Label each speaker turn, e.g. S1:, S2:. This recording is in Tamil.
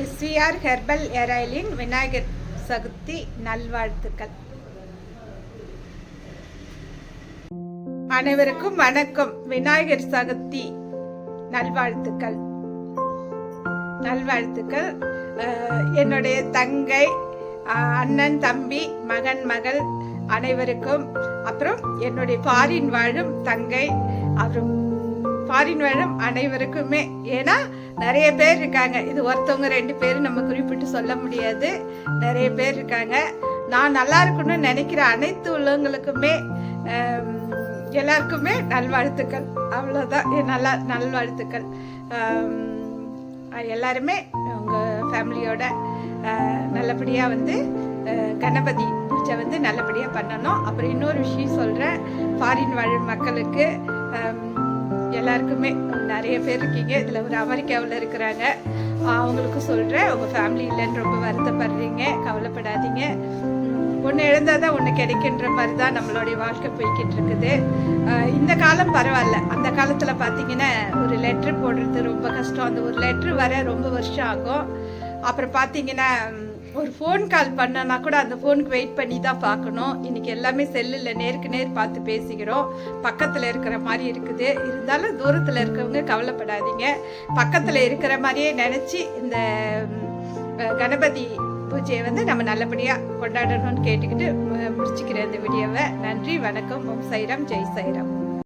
S1: எஸ்விஆர் ஹெர்பல் எராயிலின் விநாயகர் சதுர்த்தி நல்வாழ்த்துக்கள். அனைவருக்கும் வணக்கம். விநாயகர் சதுர்த்தி நல்வாழ்த்துக்கள். நல்வாழ்த்துக்கள். என்னுடைய தங்கை அண்ணன் தம்பி மகன் மகள் அனைவருக்கும். அப்புறம் என்னுடைய பாரின் வாழும் தங்கை அப்புறம் ஃபாரின் வாழும் அனைவருக்குமே. ஏன்னா நிறைய பேர் இருக்காங்க. இது ஒருத்தவங்க ரெண்டு பேரும் நம்ம குறிப்பிட்டு சொல்ல முடியாது. நிறைய பேர் இருக்காங்க. நான் நல்லா இருக்கணும்னு நினைக்கிற அனைத்து உள்ளவங்களுக்குமே எல்லாருக்குமே நல்வாழ்த்துக்கள். அவ்வளோதான் நல்லா நல்வாழ்த்துக்கள். எல்லாருமே உங்கள் ஃபேமிலியோட நல்லபடியாக வந்து கணபதி பூஜை வந்து நல்லபடியாக பண்ணணும். அப்புறம் இன்னொரு விஷயம் சொல்கிறேன் ஃபாரின் வாழ் மக்களுக்கு எல்லாருக்குமே நிறைய பேர் இருக்கீங்க. இதில் ஒரு அமெரிக்காவில் இருக்கிறாங்க. அவங்களுக்கு சொல்கிறேன் உங்கள் ஃபேமிலி இல்லைன்னு ரொம்ப வருத்தப்படுறீங்க. கவலைப்படாதீங்க. ஒன்று எழுந்தால் தான் ஒன்று கிடைக்கின்ற மாதிரி தான் நம்மளுடைய வாழ்க்கை போய்கிட்டு இருக்குது. இந்த காலம் பரவாயில்ல. அந்த காலத்தில் பார்த்தீங்கன்னா ஒரு லெட்ரு போடுறது ரொம்ப கஷ்டம். அந்த ஒரு லெட்ரு வர ரொம்ப வருஷம் ஆகும். அப்புறம் பார்த்தீங்கன்னா ஒரு ஃபோன் கால் பண்ணனா கூட அந்த ஃபோனுக்கு வெயிட் பண்ணி தான் பார்க்கணும். இன்னைக்கு எல்லாமே செல்லில் நேருக்கு நேர் பார்த்து பேசிக்கிறோம். பக்கத்தில் இருக்கிற மாதிரி இருக்குது. இருந்தாலும் தூரத்தில் இருக்கிறவங்க கவலைப்படாதீங்க. பக்கத்தில் இருக்கிற மாதிரியே நினச்சி இந்த கணபதி பூஜையை வந்து நம்ம நல்லபடியாக கொண்டாடணும்னு கேட்டுக்கிட்டு முடிச்சுக்கிறேன் இந்த வீடியோவை. நன்றி வணக்கம். ஓம் சைராம். ஜெய் சைராம்.